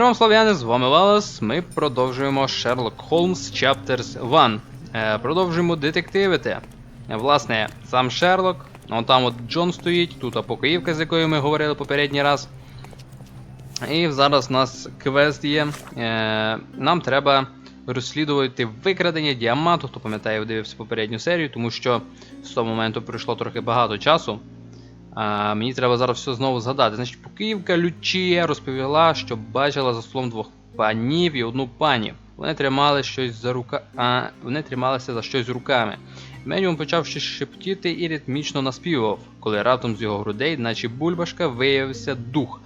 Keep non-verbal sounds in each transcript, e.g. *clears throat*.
Мир вам, слав'яни, з вами Валас. Ми продовжуємо Sherlock Holmes Chapters 1. Е, продовжуємо детективити. Е, Власне, сам Шерлок. Вон там от Джон стоїть, тут апокоївка, з якою ми говорили попередній раз. І зараз у нас квест є. Е, нам треба розслідувати викрадення діаманту, хто пам'ятає, дивився попередню серію, тому що з того моменту пройшло трохи багато часу. А, мені треба зараз все знову згадати. Значить, Покиївка Лючія розповіла, що бачила за столом двох панів і одну пані. Вони тримали щось за рука... а, вони трималися за щось руками. Медіум почав щось шептіти і ритмічно наспівував, коли раптом з його грудей, наче бульбашка, виявився дух.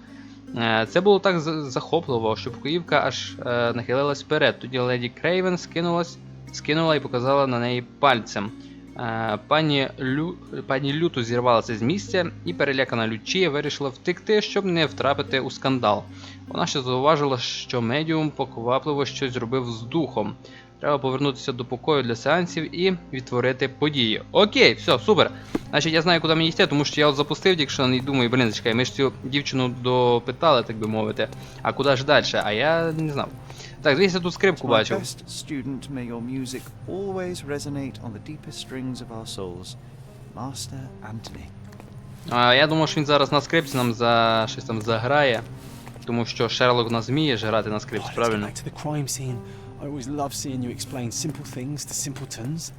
Е, Це було так захопливо, що Покоївка аж е, нахилилась вперед. Тоді леді Крейвен скинулась, скинула і показала на неї пальцем. Е, Пані, Лю... Пані люто зірвалася з місця і перелякана Лючія вирішила втекти, щоб не втрапити у скандал. Вона ще зауважила, що медіум поквапливо щось зробив з духом. Треба повернутися до покою для сеансів і відтворити події. Окей, все, супер. Значить, я знаю, куди мені йти, тому що я от запустив що і думаю, блін, зачекай, ми ж цю дівчину допитали, так би мовити. А куди ж далі? А я не знав. Так, звісно, тут скрипку My бачив. student, may your music always resonate on the deepest strings of our souls. Master Anthony. А, я думав, що він зараз на скрипці нам за щось там заграє. Тому що Шерлок нас вміє ж грати на скрипці, правильно? back to the crime scene. I always love seeing you explain simple things to simpletons.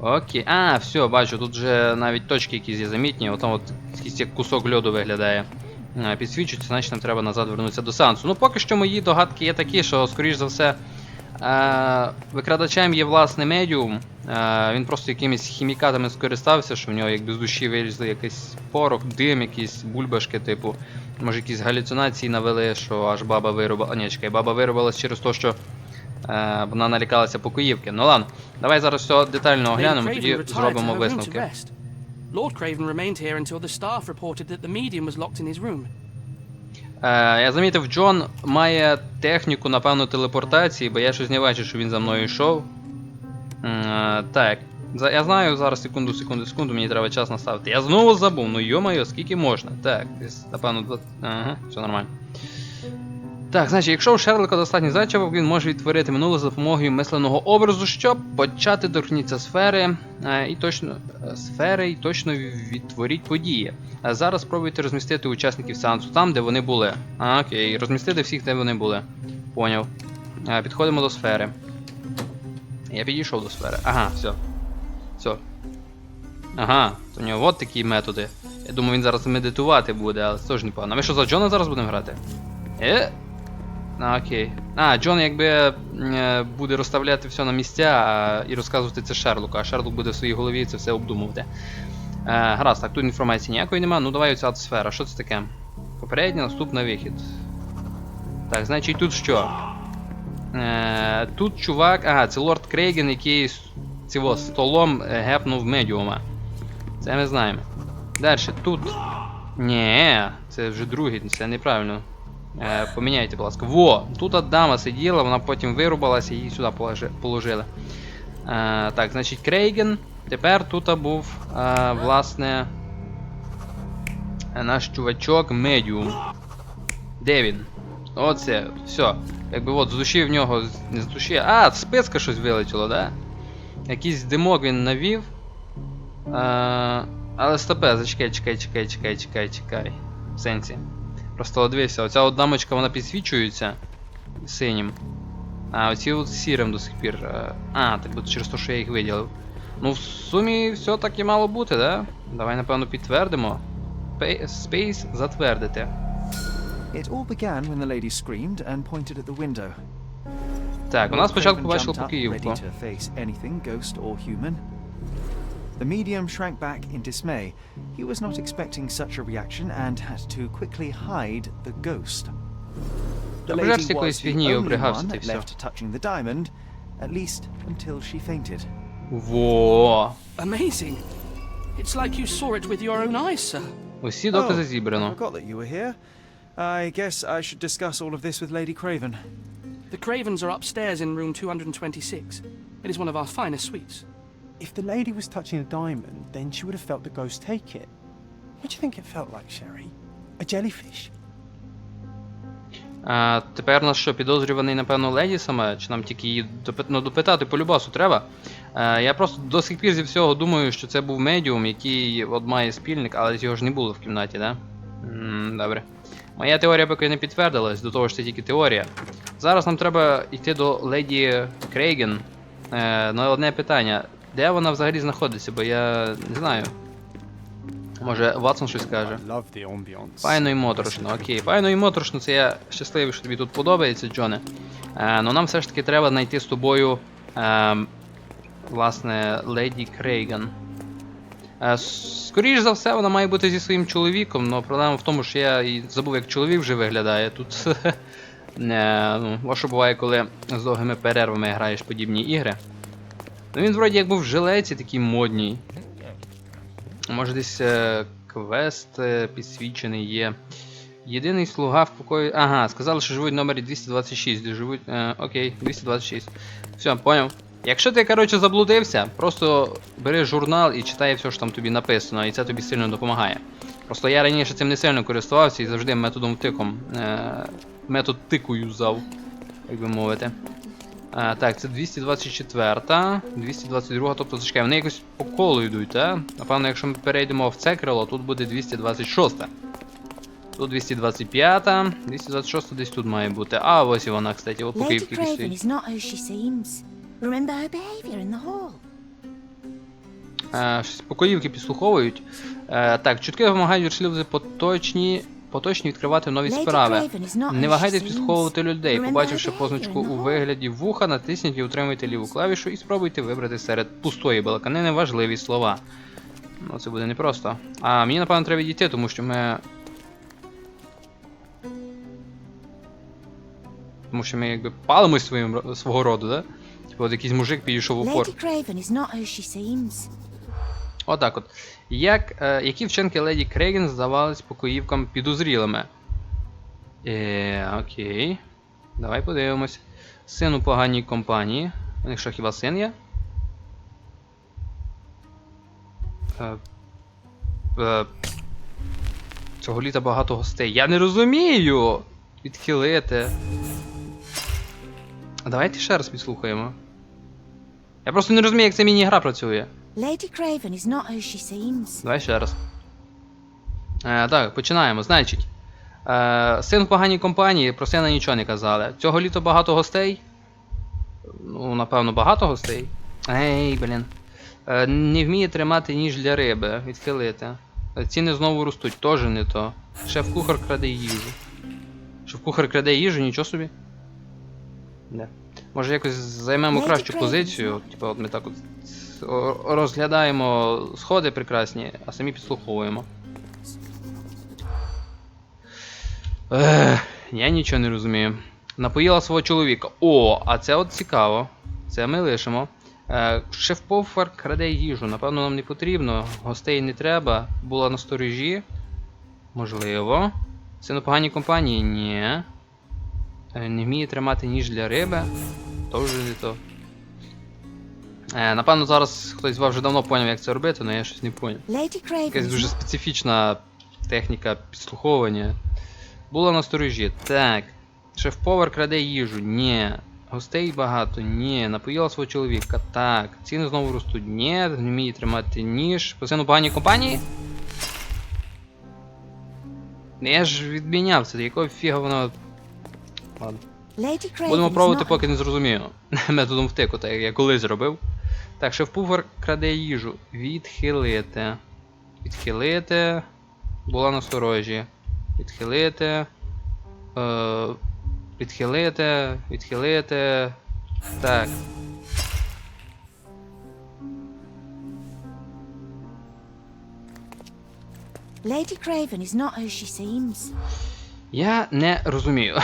Окей. А, все, бачу, тут вже навіть точки якісь є замітні, отам от якийсь кусок льоду виглядає. А, значить нам треба назад вернутися до сеансу. Ну, поки що мої догадки є такі, що, скоріш за все, е, викрадачем є власне медіум. Е, він просто якимись хімікатами скористався, що в нього якби з душі вилізли якийсь порох, дим, якісь бульбашки, типу. Може якісь галюцинації навели, що аж баба вирубала. Ні, чекай, баба вирубалась через те, що е, вона налякалася покоївки. Ну ладно, давай зараз все детально оглянемо, тоді зробимо висновки. Lord Craven remained here until the staff reported that the medium was locked in his room. Е, я замітив, Джон має техніку, напевно, телепортації, бо я щось не бачу, що він за мною йшов. Е, так. За- Я знаю зараз секунду, секунду, секунду, мені треба час наставити. Я знову забув, ну йо-моє, скільки можна. Так, десь, напевно, два. Ага, все нормально. Так, значить, якщо у Шерлока достатньо зачавок, він може відтворити минуле за допомогою мисленого образу, щоб почати торкнутися сфери е, і точно е, сфери і точно відтворіть події. А зараз спробуйте розмістити учасників сеансу там, де вони були. А, окей, розмістити всіх, де вони були. Поняв. Е, Підходимо до сфери. Я підійшов до сфери. Ага, все. Все. Ага, то у нього от такі методи. Я думаю, він зараз медитувати буде, але це теж непогано. А ми що за Джона зараз будемо грати? Е? А, окей. А, Джон якби е, буде розставляти все на місця і розказувати це Шерлоку, а Шерлок буде в своїй голові це все обдумувати. Е, гаразд, так, тут інформації ніякої нема. Ну давай оця от сфера. Що це таке? Попередній наступний вихід. Так, значить тут що? Е, тут чувак. Ага, це лорд Крейген, який цього столом е, гепнув медіума. Це ми знаємо. Далі, тут. Ні, це вже другий, це неправильно. Е, поміняйте, будь ласка. Во! Тут дама сиділа, вона потім вирубалася і її сюди положи- положили. Е, так, значить, Крейген. Тепер тут був, е, власне. Наш чувачок медіум. Де він? Оце, все. Якби от з душі в нього. Не з душі. А, з списка щось вилетіло, да? Якийсь димок він навів. Але стопе, зачекай, чекай, чекай, чекай, чекай, чекай. В сенсі. Просто дивися, оця от дамочка вона підсвічується синім. А оці от сірим до сих пір. е, А, так буде через те, що я їх виділив. Ну, в сумі все так і мало бути, да? Давай, напевно, підтвердимо. Space затвердити. It all began when the lady screamed and pointed at the window. Так, у нас спочатку Craven бачили jumped The medium shrank back in dismay. He was not expecting such a reaction and had to quickly hide the ghost. The Ображався lady якоюсь was the фігнею, only обригався, one та й всьо. left touching the diamond, at least until she fainted. Во! Amazing. It's like you saw it with your own eyes, sir. Усі докази Oh, I зібрано. forgot that you were here. I guess I should discuss all of this with Lady Craven. The Cravens are upstairs in room 226. It is one of our finest suites. If the lady was touching a diamond, then she would have felt the ghost take it. What do you think it felt like, Sherry? A jellyfish? А, тепер нас що, підозрюваний, напевно, леді саме, чи нам тільки її допи... ну, допитати по любасу треба. А, я просто до сих пір зі всього думаю, що це був медіум, який от має спільник, але його ж не було в кімнаті, да? м добре. Моя теорія поки не підтвердилась, до того ж це тільки теорія. Зараз нам треба йти до леді Крейген. Е, ну одне питання. Де вона взагалі знаходиться, бо я не знаю. Може, Ватсон щось каже. Файно і моторошно, окей. Файно і моторошно, це я щасливий, що тобі тут подобається, Джоне. Е, ну нам все ж таки треба знайти з тобою. Е, власне, леді Крейган. Е, скоріш за все, вона має бути зі своїм чоловіком, але проблема в тому, що я і забув, як чоловік вже виглядає тут. *laughs* Е, ну, що буває, коли з довгими перервами граєш подібні ігри. Ну він вроді як був в жилеці такий модній. Може десь е, квест е, підсвічений є. Єдиний слуга в покої. Ага, сказали, що живуть в номері 226, де живуть. Е, окей, 226. Все, поняв. Якщо ти, коротше, заблудився, просто бери журнал і читай все, що там тобі написано, і це тобі сильно допомагає. Просто я раніше цим не сильно користувався і завжди методом втиком. Е, метод тику юзав, як би мовити. А, так, це 224, 222, тобто зачекай, вони якось по колу йдуть, так? Напевно, якщо ми перейдемо в це крило, тут буде 226. Тут 225, 226 десь тут має бути. А, ось і вона, кстати, от Craven стоїть. покоївки підслуховують. Е, так, чутки вимагають віршлюзи поточні, поточні відкривати нові справи. Не вагайтесь she підслуховувати людей. Побачивши позначку у вигляді вуха, натисніть і утримуйте ліву клавішу і спробуйте вибрати серед пустої балаканини важливі слова. Ну, це буде непросто. А мені, напевно, треба відійти, тому що ми. Тому що ми якби палимось своїм свого роду, да? Типу, от якийсь мужик підійшов в упор. Отак от. Як, е, які вчинки леді Крейген здавались покоївкам підозрілими? Е, окей. Давай подивимось. Син у поганій компанії. У них що, хіба син є? Е, е, цього літа багато гостей. Я не розумію! Відхилити. Давайте ще раз підслухаємо. Я просто не розумію, як ця міні-гра працює. Lady Craven is not who she seems. Давай ще раз. Е, так, починаємо. Значить. Е, син в поганій компанії, про сина нічого не казали. Цього літа багато гостей. Ну, напевно, багато гостей. Ей, блін. Е, не вміє тримати ніж для риби. Відхилити. Е, Ціни знову ростуть, теж не то. Шеф-кухар краде їжу. Шеф-кухар краде їжу, нічого собі. Не. Може якось займемо кращу позицію. Типу, от ми так от розглядаємо сходи прекрасні, а самі підслуховуємо. Ех, я нічого не розумію. Напоїла свого чоловіка. О, а це от цікаво. Це ми лишимо. Е, Шеф-повар краде їжу. Напевно, нам не потрібно. Гостей не треба. Була на сторожі. Можливо. Це на поганій компанії? Ні. Е, Не вміє тримати ніж для риби. То вже не то. Е, напевно, зараз хтось з вас вже давно поняв, як це робити, але я щось не поняв. Якась дуже специфічна техніка підслуховування. Була на сторожі. Так. Шеф-повар краде їжу. Ні. Гостей багато. Ні. Напоїла свого чоловіка. Так. Ціни знову ростуть. Ні. Не вміє тримати ніж. Посину поганій компанії? Я ж відміняв це. Якого фіга воно. Ладно. Будемо пробувати, поки не зрозумію. *laughs* Методом втику, так як я колись зробив. Так, шеф-повар краде їжу. Відхилити. Відхилити. Була насторожі. Відхилити. Е, відхилити. Відхилити. Так. Lady Craven is not who she seems. Я не розумію.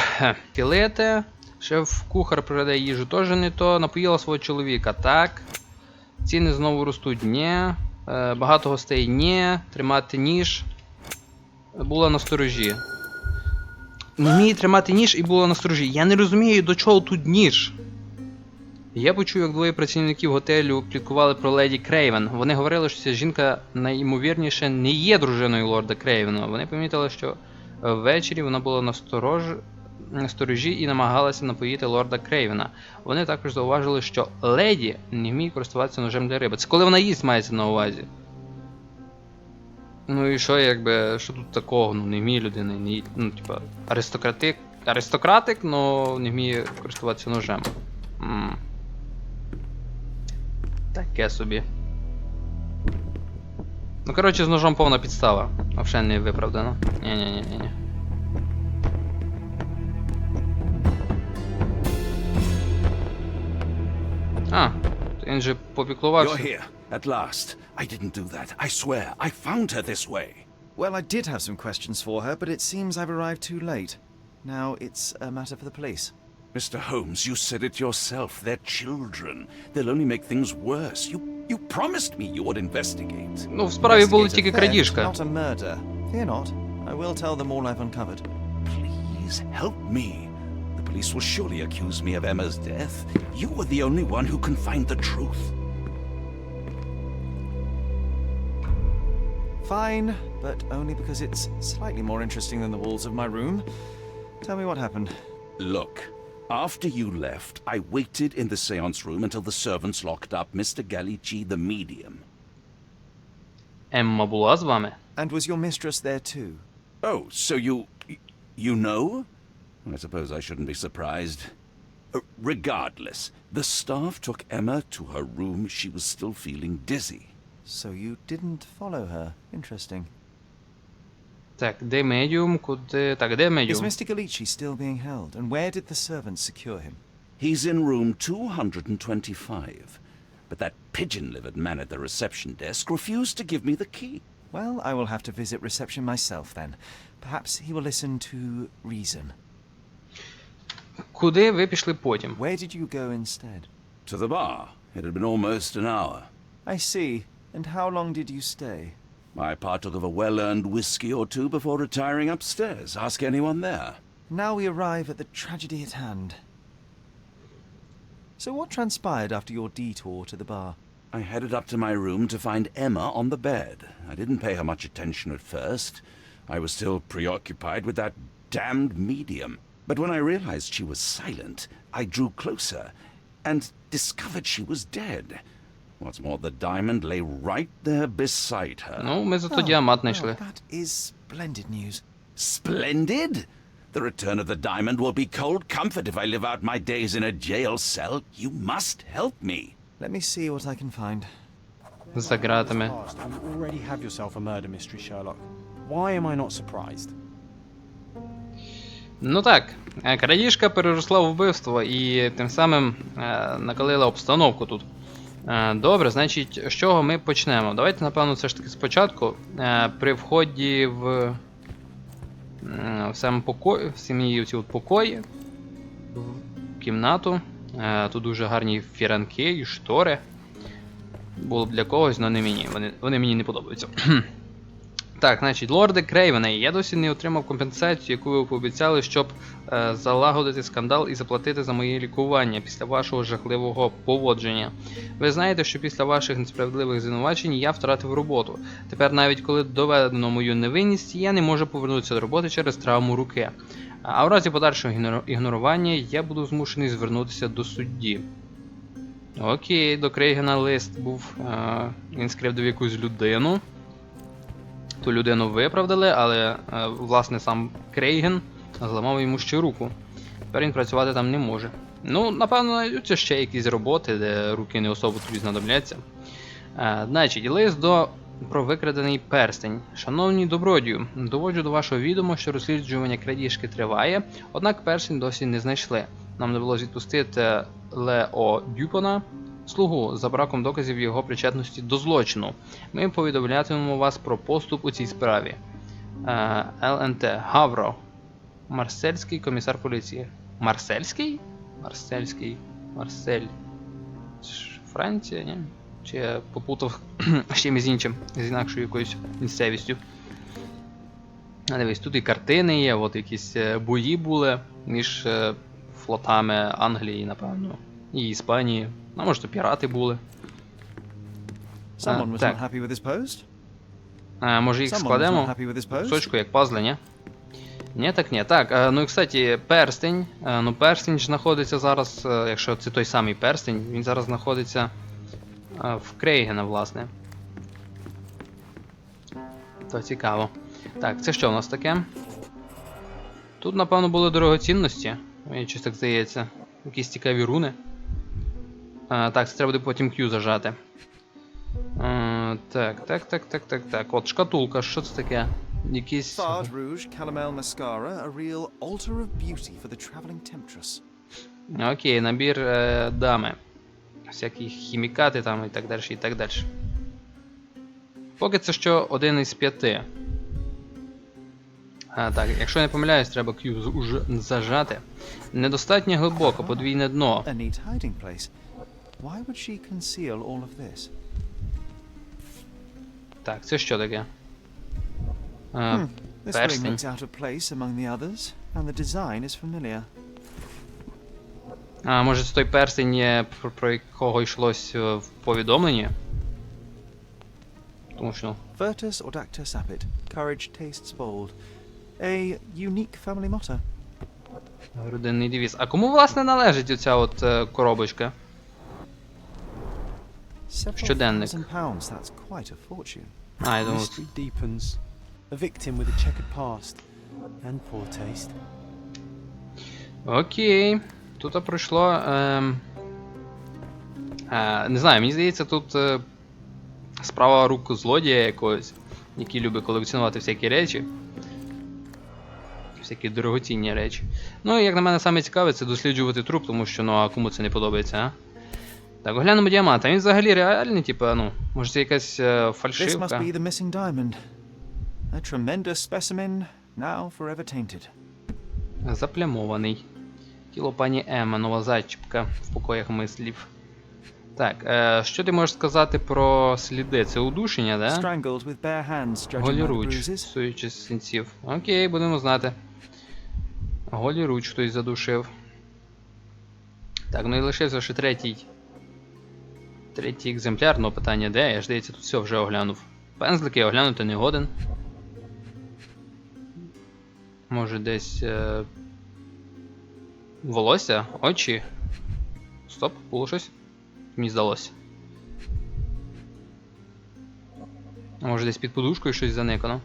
Філети. Шеф-кухар продає їжу теж не то. Напоїла свого чоловіка, так. Ціни знову ростуть, ні. Е, багато гостей ні. Тримати ніж. Була на сторожі. Не вміє тримати ніж і була на сторожі. Я не розумію, до чого тут ніж. Я почув, як двоє працівників готелю пліткували про леді Крейвен. Вони говорили, що ця жінка найімовірніше не є дружиною лорда Крейвена. Вони помітили, що Ввечері вона була насторож... сторожі і намагалися напоїти лорда Крейвена. Вони також зауважили, що леді не вміє користуватися ножем для риби. Це коли вона їсть мається на увазі. Ну і що, якби, що тут такого? Ну не вміє людина, не ну, типа, аристократик, аристократик, но не вміє користуватися ножем. М. Таке собі. Ну, коротше, з ножом повна підстава. Вже не виправдано. Ні-ні-ні-ні. А, то він же You're попіклувався. here, at last. I didn't do that. I swear. I found her this way. Well, I did have some questions for her, but it seems I've arrived too late. Now it's a matter for the police. Mr. Holmes, you said it yourself. They're children. They'll only make things worse. You you promised me you would investigate. Ну, в справі була Investigate a тільки theft, крадіжка. Not a murder. Fear not. I will tell them all I've uncovered. Please help me. The police will surely accuse me of Emma's death. You are the only one who can find the truth. Fine, but only because it's slightly more interesting than the walls of my room. Tell me what happened. Look, after you left, I waited in the seance room until the servants locked up Mr. Gallici, the medium. Емма була з вами? And was your mistress there too? Oh, so you. you know? I suppose I shouldn't be surprised. Uh, regardless, the staff took Emma to her room. She was still feeling dizzy. So you didn't follow her. Interesting. Так, де медіум, куди. Так, де Is медіум? Mr. Galici still being held? And where did the servants secure him? He's in room 225. But that pigeon livered man at the reception desk refused to give me the key. Well, I will have to visit reception myself then. Perhaps he will listen to reason. Куди ви пішли потім? Where did you go instead? To the bar. It had been almost an hour. I see. And how long did you stay? I partook of a well earned whiskey or two before retiring upstairs. Ask anyone there. Now we arrive at the tragedy at hand. So what transpired after your detour to the bar? I headed up to my room to find Emma on the bed. I didn't pay her much attention at first. I was still preoccupied with that damned medium. But when I realized she was silent, I drew closer and discovered she was dead. What's more, the diamond lay right there beside her. Ну, ми зато Oh, діамат well, знайшли. that is splendid news. Splendid! The return of the diamond will be cold comfort if I live out my days in a jail cell. You must help me. Let me see what I can find. За ґратами. Past, you already have yourself a murder mystery, Sherlock. Why am I not surprised? Ну так, е, крадіжка переросла в вбивство і тим самим е, накалила обстановку тут. Е, добре, значить, з чого ми почнемо? Давайте, напевно, все ж таки спочатку. При вході в, в сам покой, в самі ці от покої, в кімнату. Тут дуже гарні фіранки і штори. Було б для когось, але не мені. Вони, вони мені не подобаються. *clears throat* Так, значить, лорде Крейвене, я досі не отримав компенсацію, яку ви пообіцяли, щоб е, залагодити скандал і заплатити за моє лікування після вашого жахливого поводження. Ви знаєте, що після ваших несправедливих звинувачень я втратив роботу. Тепер, навіть коли доведено мою невинність, я не можу повернутися до роботи через травму руки. А в разі подальшого ігнорування я буду змушений звернутися до судді. Окей, до Крейгена лист був. Е, він скривдив якусь людину ту людину виправдали, але е, власне сам Крейген зламав йому ще руку. Тепер він працювати там не може. Ну, напевно, знайдуться ще якісь роботи, де руки не особо тобі знадобляться. Е, значить, лист до про викрадений перстень. Шановні добродію, доводжу до вашого відома, що розслідування крадіжки триває, однак перстень досі не знайшли. Нам довелося відпустити Лео Дюпона, слугу, за браком доказів його причетності до злочину. Ми повідомлятимемо вас про поступ у цій справі. Е, ЛНТ Гавро. Марсельський комісар поліції. Марсельський? Марсельський. Марсель. Франція, ні? Чи я попутав *clears throat* з чимось іншим, з інакшою якоюсь місцевістю. А дивись, тут і картини є, от якісь е, бої були між е, флотами Англії, напевно, і Іспанії. А може, то пірати були. Someone was так. not happy with his post? А, може їх складемо? Кусочку, як пазли, ні? Ні, так ні. Так, е, ну і кстати, перстень. Е, ну перстень ж знаходиться зараз, е, якщо це той самий перстень, він зараз знаходиться в Крейгена, власне. То цікаво. Так, це що в нас таке? Тут, напевно, були дорогоцінності. Мені щось так здається. Якісь цікаві руни. А, так, це треба буде потім Q зажати. А, так, так, так, так, так, так. От шкатулка, що це таке? Якісь. Fard Rouge Calomel Mascara, a real altar of beauty for the traveling temptress. Окей, набір е, дами. Всякі хімікати там і так далі, і так далі. Поки це що один із п'яти. А, так, якщо я не помиляюсь, треба Q зажати. Недостатньо глибоко, подвійне дно. Why would she conceal all of this? Так, це що таке? Hmm. This ring looks out of place among the others, and the design is familiar. А, може це той перстень, про, про якого йшлось е, в повідомленні? Тому що. Virtus Audacta Sapit. Courage tastes bold. A unique family motto. Родинний девіз. А кому власне належить оця от е, коробочка? Past and poor taste. Окей. Тут пройшло. Ем... Е, не знаю, мені здається, тут е, справа рук злодія якогось, який любить колекціонувати всякі речі. Всякі дорогоцінні речі. Ну, як на мене, саме цікаве це досліджувати труп, тому що ну а кому це не подобається, а? Так, оглянемо діамант. А він взагалі реальний, типу, ну, може це якась е, This must фальшивка. be the missing diamond. A tremendous specimen, now forever tainted. Заплямований. Тіло пані Ема, нова зачіпка в покоях мислів. Так, е, що ти можеш сказати про сліди? Це удушення, да? Strangled with bare hands, judging by Голі the руч, bruises. суючи з синців. Окей, будемо знати. Голі руч хтось задушив. Так, ну і лишився ще третій. Третій екземпляр, ну питання де? Я ж здається, тут все вже оглянув. Пензлики я оглянути не годен. Може десь. Е... Волосся? Очі. Стоп, було щось? Мені здалося. А може десь під подушкою щось заникано.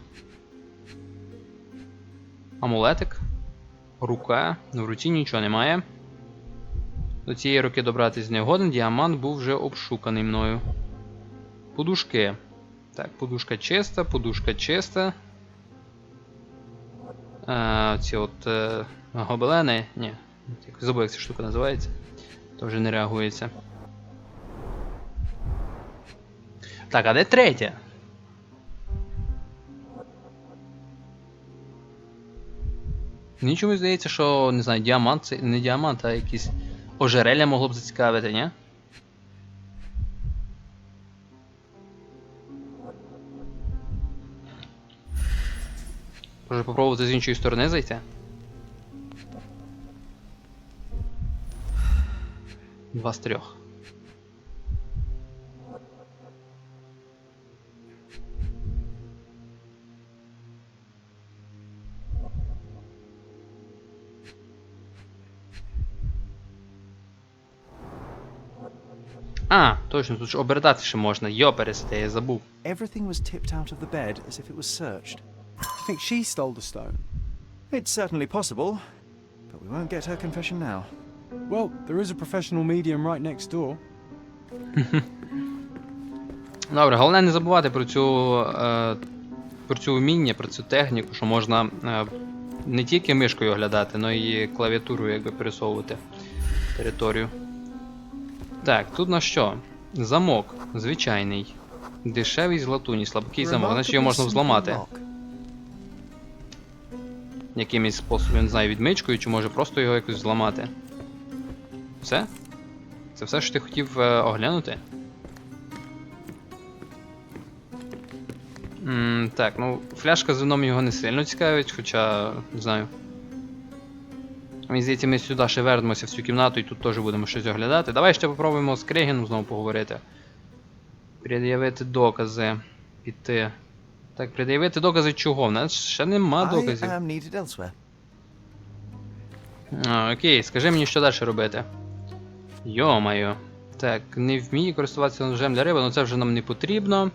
Амулетик. Рука. В руці нічого немає. До цієї руки добратись не годен, діамант був вже обшуканий мною. Подушки. Так, подушка чиста, подушка чиста. А, ці от е, гобелени. Ні. Забув, як ця штука називається. То вже не реагується. Так, а де третя? Мені чомусь здається, що не знаю, діамант це не діамант, а якісь ожерелля могло б зацікавити, ні? Може попробувати з іншої сторони зайти? Два з трьох. Точно, тут ж обертати ще можна. Йо, пересите, я забув. Everything was tipped out of the bed as if it was searched. Do you think she stole the stone? It's certainly possible, but we won't get her confession now. Well, there is a professional medium right next door. *laughs* Добре, головне не забувати про цю, е, про цю вміння, про цю техніку, що можна е, не тільки мишкою оглядати, але й клавіатурою якби пересовувати територію. Так, тут на що? Замок. Звичайний. Дешевий з латуні, слабкий замок, значить його можна взламати. Якимось способом, не знаю, відмичкою, чи може просто його якось взламати. Все? Це все, що ти хотів е, оглянути? М, так, ну, фляжка з вином його не сильно цікавить, хоча, не знаю. Мені здається, ми сюди ще вернемося в цю кімнату і тут теж будемо щось оглядати. Давай ще попробуємо з Крейгеном знову поговорити. Пред'явити докази. Піти. Так, пред'явити докази чого? У нас ще нема доказів. А, окей, скажи мені, що далі робити. Йо-моє. Так, не вміє користуватися ножем для риби, ну це вже нам не потрібно.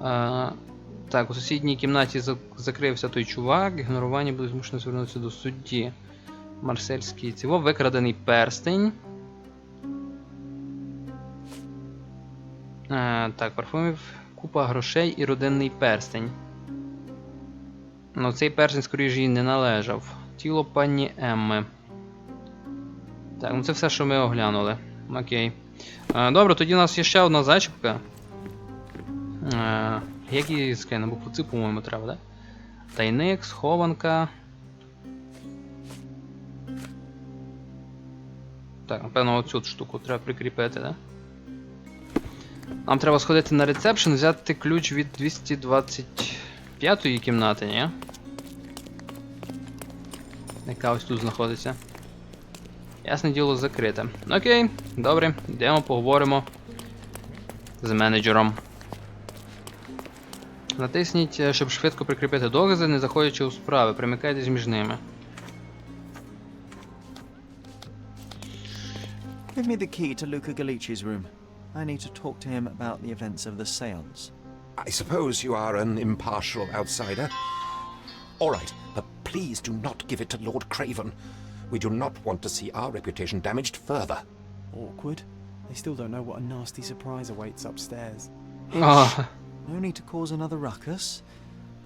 А, так, у сусідній кімнаті закрився той чувак, ігнорування буде змушено звернутися до судді. Марсельський ціво, викрадений перстень. А, так, парфумів, купа грошей і родинний перстень. Ну, цей перстень, скоріш, їй не належав. Тіло пані Емми. Так, ну це все, що ми оглянули. Окей. Е, добре, тоді у нас є ще одна зачіпка. Е, як її на букву Ц, по-моєму, треба, да? Тайник, схованка. Так, напевно, оцю штуку треба прикріпити, да? Нам треба сходити на ресепшн, взяти ключ від 225-ї кімнати, ні? Яка ось тут знаходиться. Ясне діло закрите. Окей, добре, йдемо поговоримо з менеджером. Натисніть, е, щоб швидко прикріпити докази, не заходячи у справи. Примикайтесь між ними. Give me the key to Luca Galici's room. I need to talk to him about the events of the seance. I suppose you are an impartial outsider. All right, but please do not give it to Lord Craven. We do not want to see our reputation damaged further. Awkward. They still don't know what a nasty surprise awaits upstairs. О, No need to cause another ruckus.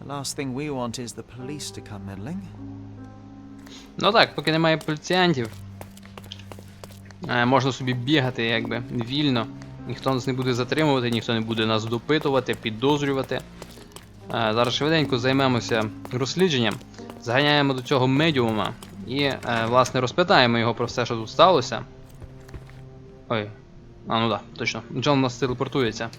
The last thing we want is the police to come meddling. ну так, поки немає поліціянтів. Е, можна собі бігати, якби, вільно. Ніхто нас не буде затримувати, ніхто не буде нас допитувати, підозрювати. Е, зараз швиденько займемося розслідженням. Заганяємо до цього медіума і, е, власне, розпитаємо його про все, що тут сталося. Ой. А, ну так, точно. Джон нас телепортується.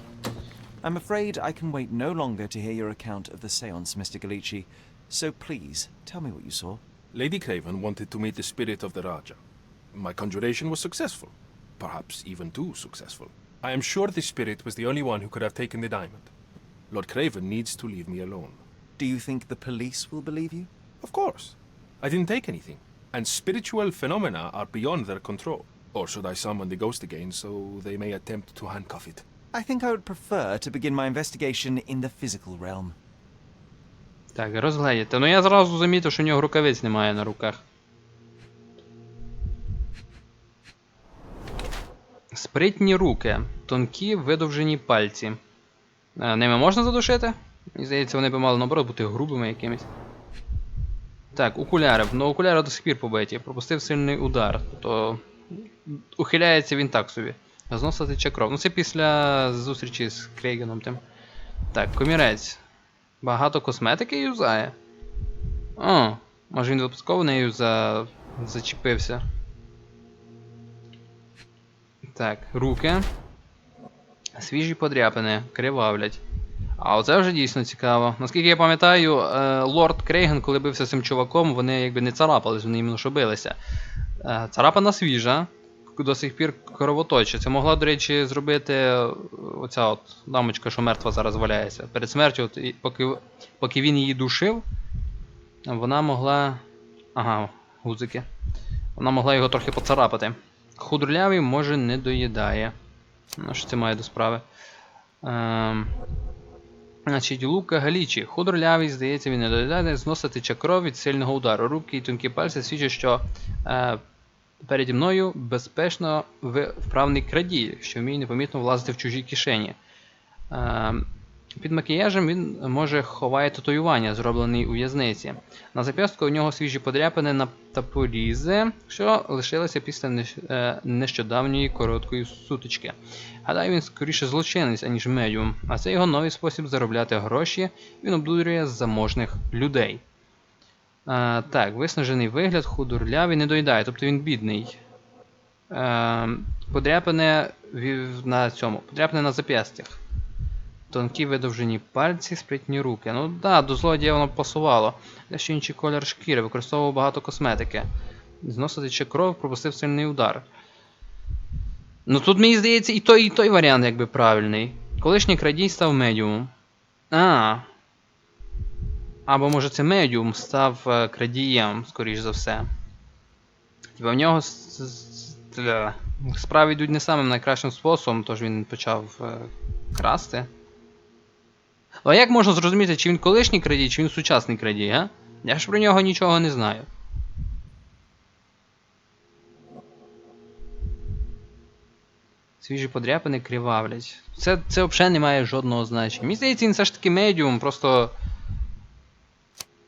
I'm afraid I can wait no longer to hear your account of the seance, Mr. Galici. So please, tell me what you saw. Lady Craven wanted to meet the spirit of the Raja. My conjuration was successful, perhaps even too successful. I am sure the spirit was the only one who could have taken the diamond. Lord Craven needs to leave me alone. Do you think the police will believe you? Of course. I didn't take anything, and spiritual phenomena are beyond their control. Or should I summon the ghost again so they may attempt to handcuff it? I think I would prefer to begin my investigation in the physical realm. Так, розгледіти. Ну я зразу замітив, що у нього рукавиць немає на руках. Спритні руки. Тонкі видовжені пальці. Е, Ними можна задушити? Мені здається, вони б мали наоборот бути грубими якимись. Так, окуляри. Ну окуляри до сих пір побиті. Пропустив сильний удар. Тобто. Ухиляється він так собі. Зносити чи кров. Ну це після зустрічі з Крейгеном тим. Так, комірець. Багато косметики юзає. О, може він випадково нею за... зачепився. Так, руки. Свіжі подряпини, кривавлять. А оце вже дійсно цікаво. Наскільки я пам'ятаю, е, лорд Крейген, коли бився з цим чуваком, вони якби не царапались, вони іменно що билися. Е, царапана свіжа, до сих пір кровоточить. Це могла, до речі, зробити е, оця от дамочка, що мертва зараз валяється. Перед смертю, от, поки, поки він її душив, вона могла. Ага, гудзики. Вона могла його трохи поцарапати. Худрлявий, може, не доїдає. Ну, що це має до справи. Ем... Значить, Лука Галічі. Худорлявий, здається, він не доїдає, зносити чакров від сильного удару. Руки і тонкі пальці свідчать, що е, переді мною безпечно вправний крадій, що вміє непомітно влазити в чужі кишені. Е, під макіяжем він може ховає татуювання, зроблені у в'язниці. На зап'ястку у нього свіжі подряпини на та порізи, що лишилися після е, нещодавньої короткої сутички. Гадаю, він скоріше злочинець, аніж медіум, а це його новий спосіб заробляти гроші, він обдурює заможних людей. Е, так, виснажений вигляд, худорлявий, не доїдає, тобто він бідний. Е, подряпини на цьому. Подряпини на зап'ястях. Тонкі видовжені пальці, спритні руки. Ну да, до злодія воно пасувало. Дещо інший колір шкіри, використовував багато косметики. Зносити ще кров, пропустив сильний удар. Ну тут мені здається і той, і той варіант якби правильний. Колишній крадій став медіумом. А. Або може це медіум став е, крадієм, скоріш за все. Типа в нього тля, справи йдуть не самим найкращим способом, тож він почав е, красти. Ну, А як можна зрозуміти, чи він колишній крадій, чи він сучасний крадій, а? Я ж про нього нічого не знаю. Свіжі подряпини кривавлять. Це, це взагалі не має жодного значення. Мені здається, він все ж таки медіум, просто.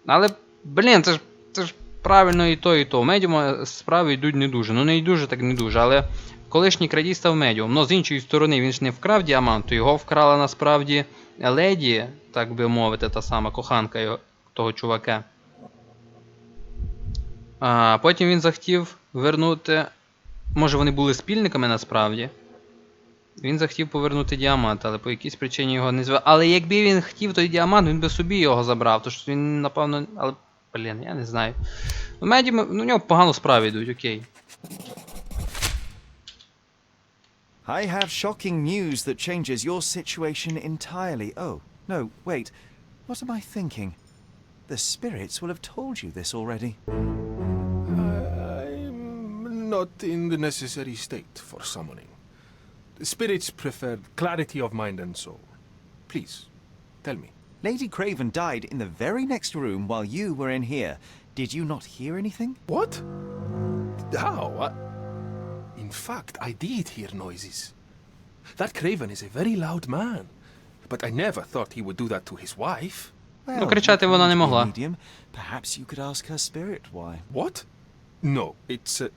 Але, блін, це ж, це ж правильно і то, і то. Медіума справи йдуть не дуже. Ну не дуже, так не дуже. Але колишній крадій став медіум. Но з іншої сторони, він ж не вкрав діамант, то його вкрала насправді леді, так би мовити, та сама коханка того чувака. А потім він захотів вернути. Може вони були спільниками насправді. Він захотів повернути діамант, але по якійсь причині його не звели. Але якби він хотів той діамант, він би собі його забрав. Тож він, напевно. Але. Блін, я не знаю. Ну, Меді, ну, у нього погано справи йдуть, окей. I have shocking news that changes your situation entirely. Oh, no, wait. What am I thinking? The spirits will have told you this already. I'm not in the necessary state for summoning. The spirits prefer clarity of mind and soul. Please, tell me. Lady Craven died in the very next room while you were in here. Did you not hear anything? What? How? I In fact, I did hear noises. That Craven is a very loud man. But I never thought he would do that to his wife. Well, Ну, кричати you вона не claim to be a могла. medium. Perhaps you could ask her spirit why. What? No, it's uh,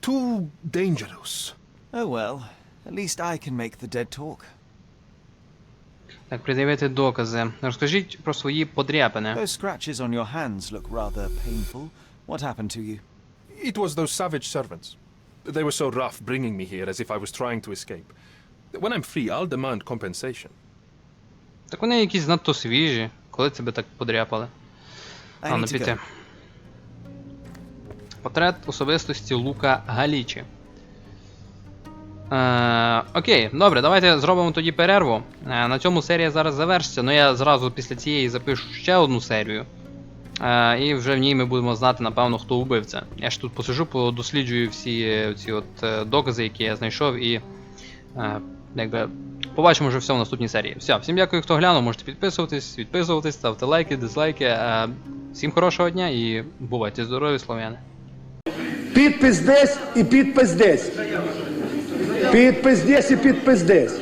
too dangerous. Oh well, at least I can make the dead talk. Так, пред'явити докази. Розкажіть про свої подряпини. Those scratches on your hands look rather painful. What happened to you? It was those savage servants. They were so rough bringing me here as if I was trying to escape. When I'm free, I'll demand compensation. Так вони якісь надто свіжі. Коли тебе так подряпали? А, ну піти. Портрет особистості Лука Галічі. Е, окей, добре, давайте зробимо тоді перерву. Е, на цьому серія зараз завершиться, але я зразу після цієї запишу ще одну серію. Е, і вже в ній ми будемо знати, напевно, хто убивця. Я ж тут посижу, подосліджую всі е, ці от е, докази, які я знайшов, і е, якби побачимо вже все в наступній серії. Все, всім дякую, хто глянув. Можете підписуватись, відписуватись, ставте лайки, дизлайки. Е, всім хорошого дня і бувайте здорові, слов'яни. Підпис десь і підпис десь. Підпис десь і підпис десь.